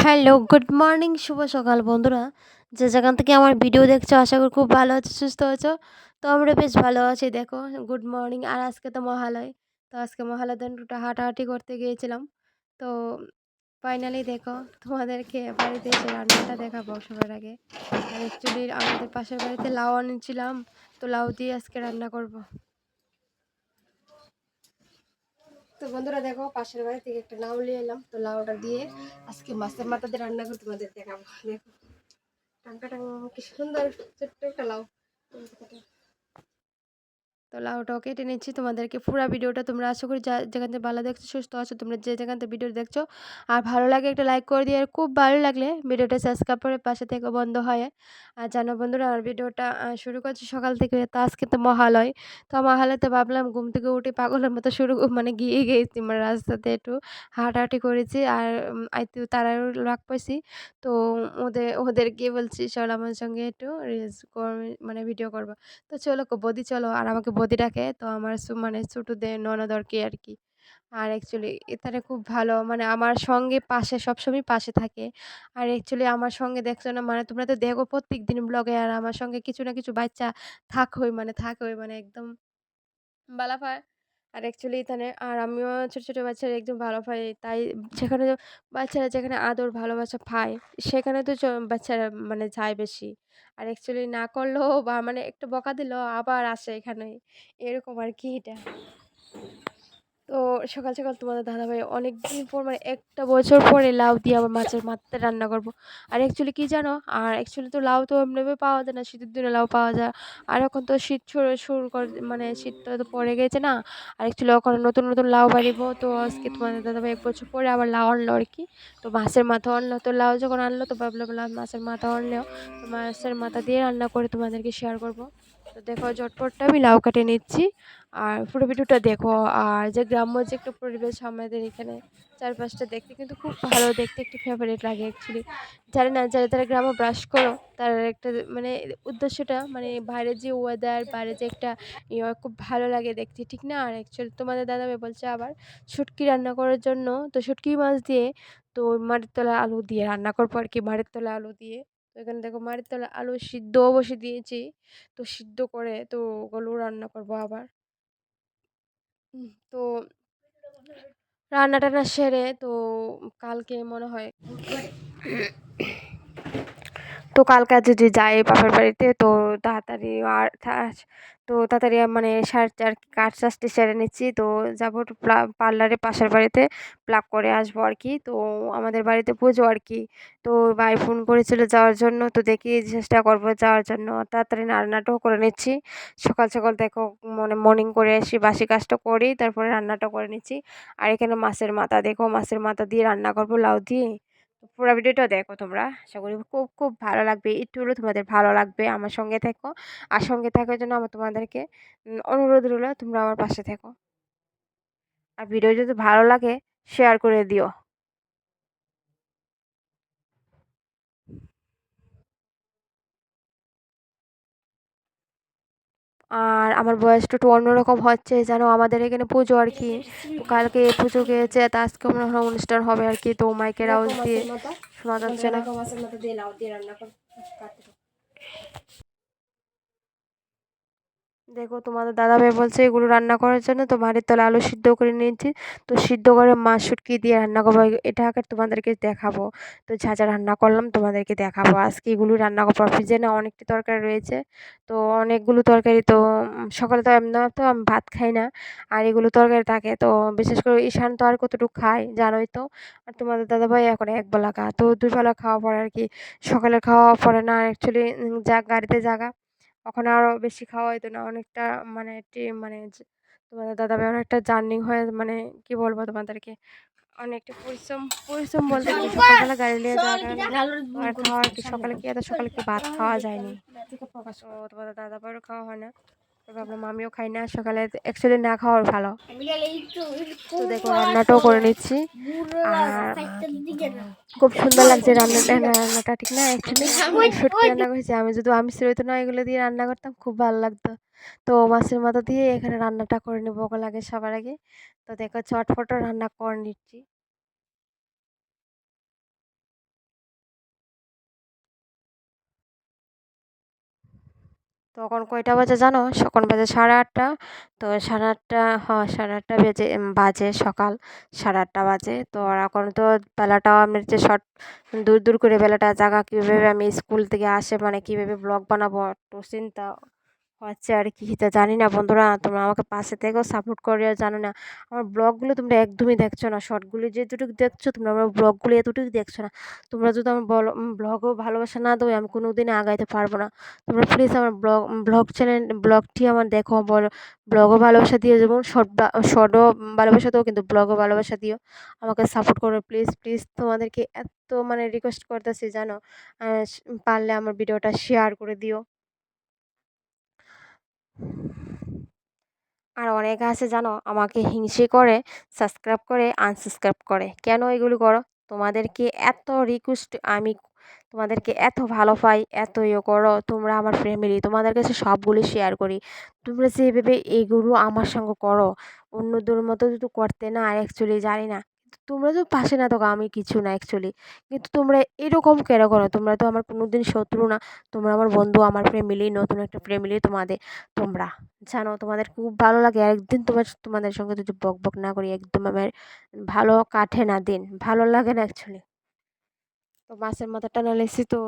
Hello, good morning, শুভ সকাল বন্ধুরা। যে যেখান থেকে আমার ভিডিও দেখছ আশা করি খুব ভালো আছো, সুস্থ আছো। তো আমরা বেশ ভালো আছি দেখো, গুড মর্নিং। আর আজকে তো মহালয়। তো আজকে মহালয়ার দিন একটু হাঁটাহাঁটি করতে গিয়েছিলাম। তো ফাইনালি দেখো তোমাদেরকে বাড়িতে এসে রান্নাটা দেখাবো সবার আগে। আর অ্যাকচুয়ালি আমাদের পাশের বাড়িতে লাউ আনিয়েছিলাম, তো লাউ দিয়ে আজকে রান্না করব। তো বন্ধুরা দেখো, পাশের বাড়ি থেকে একটা লাউ নিয়ে এলাম। তো লাউটা দিয়ে আজকে মাছের মাথাতে রান্না করে তোমাদের দেখাবো। দেখো টাঙ্কা টাঙ্কা কি সুন্দর, ছোট্ট একটা লাউ। তো লাউটাও কেটে নিচ্ছি, তোমাদেরকে পুরো ভিডিওটা তোমরা আশা করি যা যেখান থেকে ভালো দেখছ, সুস্থ আছো, তোমরা যে যেখান থেকে ভিডিও দেখছ, আর ভালো লাগে একটা লাইক করে দিয়ে আর খুব ভালো লাগলে ভিডিওটা সাবস্ক্রাইব করে পাশে থেকে বন্ধ হয়, আর জানো বন্ধুরা, আমার ভিডিওটা শুরু করছি সকাল থেকে, তো আজকে তো মহালয়, তো মহালয়তে ভাবলাম ঘুম থেকে উঠে পাগলের মতো শুরু মানে গিয়ে গিয়েছি মানে রাস্তাতে একটু হাঁটাহাঁটি করেছি, আর আইতে তারাও রাগ পাইছি তো ওদের ওদের গিয়ে বলছি, চল আমার সঙ্গে একটু রিলস মানে ভিডিও করব, তো চলো বদি, চলো, আর আমাকে বদি ডাকে তো আমার মানে ছোটোদের ননদরকে আর কি আর অ্যাকচুয়ালি এখানে খুব ভালো মানে আমার সঙ্গে পাশে, সবসময় পাশে থাকে। আর অ্যাকচুয়ালি আমার সঙ্গে দেখছ না মানে তোমরা তো দেখো প্রত্যেক দিন ব্লগে আর আমার সঙ্গে কিছু না কিছু বাচ্চা থাকোই মানে থাকোই মানে একদম বালাফায় আর অ্যাকচুয়ালি এখানে আর আমিও ছোটো ছোটো বাচ্চারা একদম ভালো পাই তাই সেখানে বাচ্চারা যেখানে আদর, ভালোবাসা পায়, সেখানে তো বাচ্চারা মানে যায় বেশি। আর অ্যাকচুয়ালি না করলেও বা মানে একটু বকা দিলেও আবার আসে এখানে। এরকম আর কি এটা। তো সকাল সকাল তোমাদের দাদাভাই অনেক দিন পর মানে একটা বছর পরে লাউ দিয়ে আবার মাছের মাথাতে রান্না করব। আর অ্যাকচুয়ালি কী জানো? আর অ্যাকচুয়ালি তো লাউ তো এমনিভাবে পাওয়া যায় না, শীতের দিনে লাউ পাওয়া যায়। আর এখন তো শীত শুরু করে মানে শীতটা তো পড়ে গেছে না। আর অ্যাকচুয়ালি ওখানে নতুন নতুন লাউ বাড়িব। তো আজকে তোমাদের দাদাভাই এক বছর পরে আবার লাউ আনলো আর কি। তো মাছের মাথা আনলো, তো লাউ যখন আনলো, তো ভাবলাম মাছের মাথা আনলেও মাছের মাথা দিয়ে রান্না করে তোমাদেরকে শেয়ার করব। তো দেখো ঝটপটটা আমি লাউ কাটে নিচ্ছি। আর পুরো ভিডিওটা দেখো। আর যে গ্রাম্য যে একটা পরিবেশ আমাদের এখানে চারপাশটা দেখতে কিন্তু খুব ভালো, দেখতে একটি ফেভারিট লাগে অ্যাকচুয়ালি জানি না, যারা যারা গ্রামে ব্রাশ করো, তার একটা মানে উদ্দেশ্যটা মানে বাইরে যে ওয়েদার বাইরে যে একটা ইয়ে খুব ভালো লাগে দেখতে, ঠিক না? আর অ্যাকচুয়ালি তোমাদের দাদাভাই বলছে আবার শুটকি রান্না করার জন্য। তো শুটকি মাছ দিয়ে তো মাটির তলা আলু দিয়ে রান্না করব আর কি মাটির তলা আলু দিয়ে। তো এখানে দেখো মাটির তলা আলু সিদ্ধও বসে দিয়েছি। তো সিদ্ধ করে তো ওগুলো রান্না করব আবার। তো রান্না টান্না সেরে তো কালকে মনে হয় তো কালকে যদি যাই বাপের বাড়িতে, তো তাড়াতাড়ি আর তো তাড়াতাড়ি মানে সার আর কি কাজ টাজটি সেরে নিচ্ছি। তো যাব পার্লারে পাশের বাড়িতে প্লাক করে আসব আর কি। তো আমাদের বাড়িতে পুজো আর কি। তো ভাই ফোন করেছিল যাওয়ার জন্য, তো দেখি চেষ্টা করব যাওয়ার জন্য। তাড়াতাড়ি রান্নাটাও করে নিচ্ছি। সকাল সকাল দেখো মানে মর্নিং করে আসি, বাসি কাজটা করি, তারপরে রান্নাটা করে নিচ্ছি। আর এখানে মাছের মাথা, দেখো মাছের মাথা দিয়ে রান্না করব, লাউ দিয়ে। পুরো ভিডিওটা দেখো তোমরা। আশা করি খুব খুব ভালো লাগবে। একটু হলেও তোমাদের ভালো লাগবে আমার সঙ্গে থেকো। আর সঙ্গে থাকার জন্য আমার তোমাদেরকে অনুরোধ রইল তোমরা আমার পাশে থেকো। আর ভিডিও যদি ভালো লাগে শেয়ার করে দিও। আর আমার বয়সটা একটু অন্যরকম হচ্ছে যেন আমাদের এখানে পুজো আর কি। কালকে পুজো গিয়েছে তো আজকে মনে হয় অনুষ্ঠান হবে আর কি তো মাইকের আওয়াজ দিয়ে শোনা যাচ্ছে না। দেখো তোমাদের দাদাভাই বলছে এগুলো রান্না করার জন্য, তো মাটির তলে আলু সিদ্ধ করে নিয়েছি। তো সিদ্ধ করে মাছ শুটকি দিয়ে রান্না করব। এটা আগে তোমাদেরকে দেখাবো। তো যা যা রান্না করলাম তোমাদেরকে দেখাবো। আজকে এগুলো রান্না করব। ফ্রিজে না অনেকটি তরকারি রয়েছে। তো অনেকগুলো তরকারি তো সকালে তো এমনি তো আমি ভাত খাই না। আর এগুলো তরকারি থাকে তো, বিশেষ করে ঈশান তো আর কতটুকু খায় জানোই তো। আর তোমাদের দাদাভাই এখন একবেলা খা তো দুবেলা খাওয়া পরে আর কি, সকালে খাওয়া পরে না অ্যাকচুয়ালি যা গাড়িতে জাগা। ওখানে আরও বেশি খাওয়া হতো না। অনেকটা মানে মানে তোমাদের দাদা দাদাভাই অনেকটা জার্নি হয়ে মানে কি বলব তোমাদেরকে? অনেকটা পরিশ্রম পরিশ্রম বলতে সকালবেলা গাড়ি নিয়ে কারণে আর খাওয়া কি? সকালে কি এত সকালে কি ভাত খাওয়া যায়নি? তো তোমাদের দাদাভাইয়েরও খাওয়া হয় না। ভাবলাম আমিও খাই না সকালে অ্যাকচুয়ালি না খাওয়ার ভালো। তো দেখো রান্নাটাও করে নিচ্ছি। আর খুব সুন্দর লাগছে রান্নাটা রান্নাটা ঠিক না? অ্যাকচুয়ালি সত্যি রান্না করেছি। আমি যদি আমি তো না এগুলো দিয়ে রান্না করতাম খুব ভালো লাগতো। তো মাছের মাথা দিয়ে এখানে রান্নাটা করে নেব আগে সবার আগে। তো দেখো চটফটো রান্না করে নিচ্ছি। তখন কয়টা বাজে জানো? সকাল বাজে সাড়ে আটটা। তো সাড়ে আটটা হ্যাঁ সাড়ে আটটা বেজে বাজে সকাল সাড়ে আটটা বাজে। তো আর এখন তো বেলাটাও আমি যে শর্ট, দূর দূর করে বেলাটা জাগা, কীভাবে আমি স্কুল থেকে আসে মানে কীভাবে ব্লগ বানাবো, একটু চিন্তা হচ্ছে আর কি তা জানি না বন্ধুরা। তোমরা আমাকে পাশে থেকেও সাপোর্ট করে জানো না, আমার ব্লগগুলো তোমরা একদমই দেখছ না। শর্টগুলি যেটুকু দেখছ, তোমরা আমার ব্লগগুলো এতটুকু দেখছ না। তোমরা যদি আমার ব্লগও ভালোবাসা না দেবো আমি কোনো দিনে আগাইতে পারব না। তোমরা প্লিজ আমার ব্লগ ব্লগ চ্যানেল ব্লগটি আমার দেখো, বলো, ব্লগও ভালোবাসা দিয়ে যেমন শর্ট শর্টও ভালোবাসা দাও, কিন্তু ব্লগও ভালোবাসা দিও। আমাকে সাপোর্ট করো প্লিজ প্লিজ তোমাদেরকে এত মানে রিকোয়েস্ট করতেছি, জানো পারলে আমার ভিডিওটা শেয়ার করে দিও। আর অনেকে আছে জানো, আমাকে হিংসে করে সাবস্ক্রাইব করে আনসাবস্ক্রাইব করে। কেন এগুলো করো? তোমাদেরকে এত রিকোয়েস্ট আমি, তোমাদেরকে এত ভালো পাই, এত ইয়ে করো, তোমরা আমার ফ্যামিলি তোমাদের কাছে সবগুলি শেয়ার করি। তোমরা যেভাবে এইগুলো আমার সঙ্গে করো, অন্যদের মতো যদি করতে না অ্যাকচুয়ালি জানি না। তোমরা তো পাশে না থাকো, আমি কিছু না অ্যাকচুয়ালি কিন্তু তোমরা এরকম কেন করো? তোমরা তো আমার কোনো দিন শত্রু না। তোমরা আমার বন্ধু, আমার ফ্যামিলি নতুন একটা ফ্যামিলি তোমাদের, তোমরা। জানো, তোমাদের খুব ভালো লাগে। একদিন তোমার, তোমাদের সঙ্গে যদি বক বক না করি, একদম আমার ভালো কাটে না দিন। ভালো লাগে না অ্যাকচুয়ালি তো মাছের মাথা মাথাটা নালেছি তো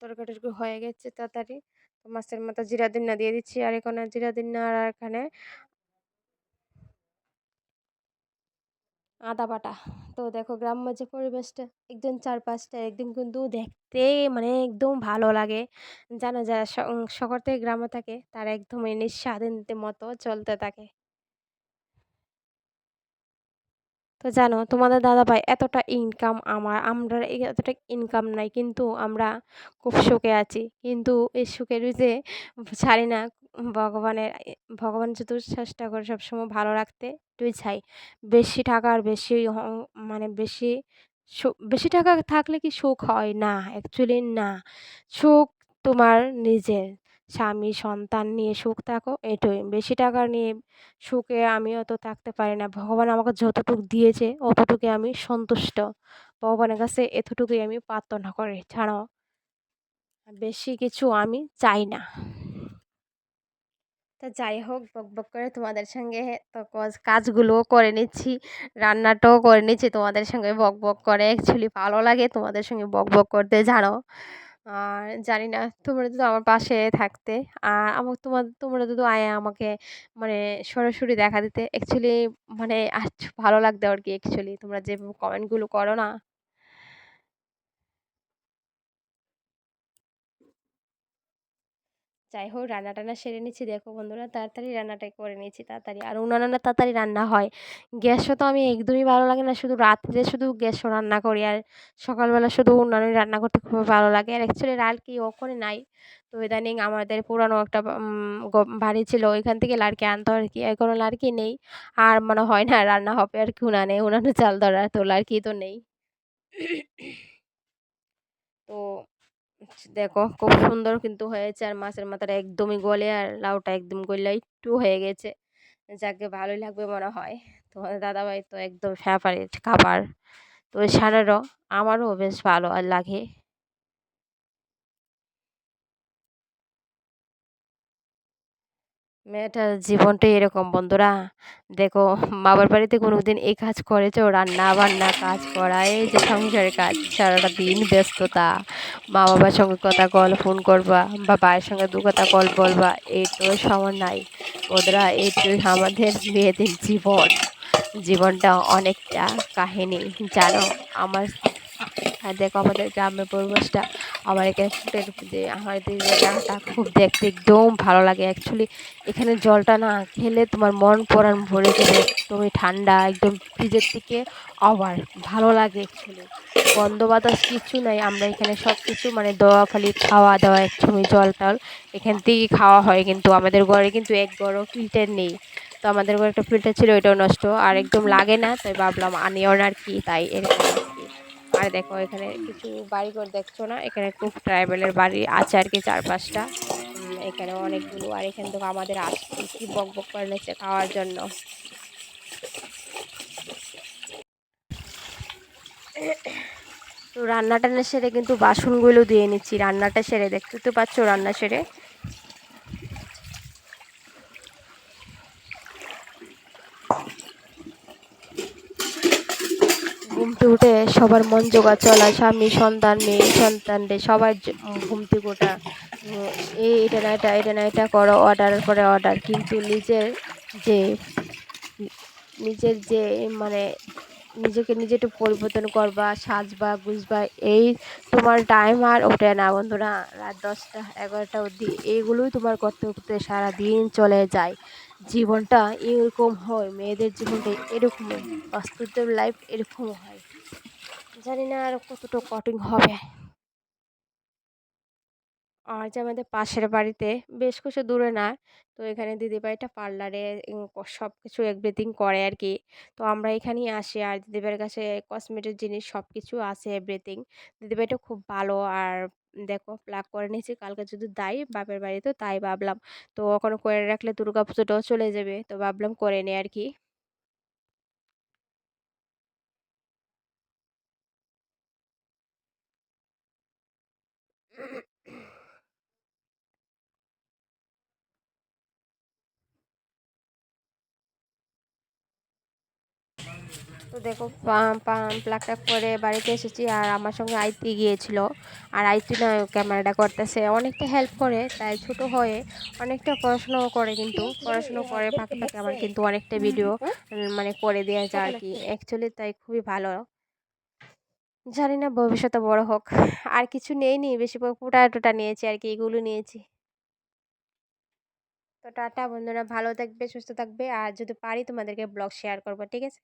তরকারি হয়ে গেছে তাড়াতাড়ি। তো মাছের মাথা জিরা দিন না দিয়ে দিচ্ছি, আর এখানে জিরা দিন না আর এখানে আদা বাটা। তো দেখো গ্রাম্য যে পরিবেশটা, একদম চারপাশটা, একদম কিন্তু দেখতে মানে একদম ভালো লাগে। জানো যারা শহর থেকে গ্রামে থাকে, তারা একদম এনে নিঃস্বাধীনদের মতো চলতে থাকে। তো জানো তোমাদের দাদা ভাই এতটা ইনকাম আমার আমরা এতটা ইনকাম নাই, কিন্তু আমরা খুব সুখে আছি। কিন্তু এই সুখের যে ছাড়ি না ভগবানের ভগবান যদি চেষ্টা করে সবসময় ভালো রাখতে, তুই চাই। বেশি টাকা আর বেশি মানে বেশি বেশি টাকা থাকলে কি সুখ হয়? না অ্যাকচুয়ালি না। সুখ তোমার নিজের। স্বামী, সন্তান নিয়ে সুখ থাকো, এটাই। বেশি টাকা নিয়ে সুখে আমি অত থাকতে পারি না। ভগবান আমাকে যতটুকু দিয়েছে অতটুকু আমি সন্তুষ্ট। ভগবানের কাছে এতটুকুই আমি প্রার্থনা করি, ছাড়াও বেশি কিছু আমি চাই না। তো যাই হোক, বক বক করে তোমাদের সঙ্গে তো কাজগুলোও করে নিচ্ছি, রান্নাটাও করে নিচ্ছি, তোমাদের সঙ্গে বক বক করে। অ্যাকচুয়ালি ভালো লাগে তোমাদের সঙ্গে বক বক করতে, জানো? আর জানি না, তোমরা যদি আমার পাশে থাকতে, আর আমার তোমার, তোমরা যদি আয়া আমাকে মানে সরাসরি দেখা দিতে অ্যাকচুয়ালি মানে আজ ভালো লাগতো আর কি অ্যাকচুয়ালি তোমরা যে কমেন্টগুলো করো না। যাই হোক রান্না টান্না সেরে নিচ্ছি। দেখো বন্ধুরা, তাড়াতাড়ি রান্নাটাই করে নিচ্ছি তাড়াতাড়ি। আর উনানে তাড়াতাড়ি রান্না হয়। গ্যাসও তো আমি একদমই ভালো লাগে না, শুধু রাত্রে শুধু গ্যাসও রান্না করি। আর সকালবেলা শুধু উনানে রান্না করতে খুব ভালো লাগে। আর অ্যাকচুয়ালি লাড়কি ওখানে নাই। তো ইদানিং আমাদের পুরানো একটা বাড়ি ছিল, ওইখান থেকে লাড়কি আনতো আর কি। এখনও লাড়কি নেই। আর মনে হয় না রান্না হবে আর কি উনানে উনানে চাল ধরা তো লাড়কি তো নেই। তো দেখো খুব সুন্দর কিন্তু হয়েছে আর মাছের মাথাটা একদমই গলে আর লাউটা একদম গলে একটু হয়ে গেছে। যাকে ভালোই লাগবে মনে হয়। তোমাদের দাদাভাই তো একদম ফেভারিট খাবার। তো সারারও, আমারও বেশ ভালো আর লাগে। মেয়েটার জীবনটাই এরকম বন্ধুরা। দেখো, বাবার বাড়িতে কোনো দিন এই কাজ করেছ রান্না বান্না কাজ করা এই যে সংসারের কাজ, সারাটা দিন ব্যস্ততা। মা বাবার সঙ্গে কথা কল ফোন করবা, বা ভাইয়ের সঙ্গে দু কথা কল বলবা এইটুকু সময় নাই। ওদেরা এইটুই আমাদের মেয়েদের জীবন। জীবনটা অনেকটা কাহিনী। জানো, আমার আর দেখো আমাদের গ্রামের পরিবেশটা। আমার এখানে ফুটের যে আমাদের জায়গাটা খুব দেখতে একদম ভালো লাগে। অ্যাকচুয়ালি এখানে জলটা না খেলে তোমার মন পরাণ ভরে যাবে তুমি ঠান্ডা, একদম ফ্রিজের থেকে আবার ভালো লাগে অ্যাকচুয়ালি গন্ধ বাতাস কিছু নাই, আমরা এখানে সব কিছু মানে দোয়া খালি খাওয়া দাওয়া একসময় জল টল এখান থেকেই খাওয়া হয়। কিন্তু আমাদের ঘরে কিন্তু এক গড়ও ফিল্টার নেই। তো আমাদের ঘরে একটা ফিল্টার ছিল, ওইটাও নষ্ট। আর একদম লাগে না, তাই ভাবলাম আনিও না আর কি, তাই এরকম। আর দেখো এখানে কিছু বাড়িঘর দেখছ না? এখানে খুব ট্রাইবেলের বাড়ি আছে আর কি চার পাঁচটা এখানে অনেকগুলো, আর এখান থেকে আমাদের আসছে কি বক বক করে নিচ্ছে খাওয়ার জন্য। তো রান্নাটা না সেরে কিন্তু বাসনগুলো দিয়ে নিচ্ছি। রান্নাটা সেরে, দেখতে তো পাচ্ছ রান্না সেরে? ঘুমতে উঠে সবার মন জোগা চলা, স্বামী, সন্তান, মেয়ে, সন্তান রে সবার জ- ঘুম থেকে ওঠা এই, এটা না, এটা এটা না, এটা করো অর্ডারের করে অর্ডার কিন্তু নিজের যে নিজের যে মানে নিজেকে নিজে একটু পরিবর্তন করবা, সাজবা, গুজবা, এই তোমার টাইম আর ওঠে না বন্ধুরা। রাত দশটা, এগারোটা অবধি এইগুলোই তোমার করতে করতে সারাদিন চলে যায়। জীবনটা এরকম হয়, মেয়েদের জীবনটা এরকম বাস্তবের লাইফ এরকম হয়। জানি না আর কতটা কটিং হবে। আর যে আমাদের পাশের বাড়িতে বেশ কিছু দূরে না, তো এখানে দিদিভাইটা পার্লারে সব কিছু এভরিথিং করে আর কি। তো আমরা এখানেই আসি আর দিদিভাইয়ের কাছে কসমেটিক জিনিস সব কিছু আছে এভরিথিং দিদিভাইটা খুব ভালো আর দেখো প্লাগ করে নিয়েছি, কালকে যদি দেয় বাপের বাড়িতে তাই ভাবলাম। তো ওখানে করে রাখলে দুর্গা পুজোটাও চলে যাবে, তো ভাবলাম করে নে আর কি। তো দেখো প্লাগটা করে বাড়িতে এসেছি আর আমার সঙ্গে আইতি গিয়েছিল। আর আইতি না ক্যামেরাটা করতেছে। অনেকটা হেল্প করে, তাই ছোট হয়ে অনেকটা পড়াশোনাও করে কিন্তু। পড়াশুনো করে ফাঁকে ফাঁকে আমার কিন্তু অনেকটা ভিডিও মানে করে দেওয়া যায় আর কি। অ্যাকচুয়ালি তাই খুবই ভালো। জানি না, ভবিষ্যতে বড় হোক। আর কিছু নেইনি, বেশি ফুটা টুটা নিয়েছি আর কি, এগুলো নিয়েছি। তো টাটা বন্ধুরা, ভালো থাকবে, সুস্থ থাকবে। আর যদি পারি তোমাদেরকে ব্লগ শেয়ার করব, ঠিক আছে?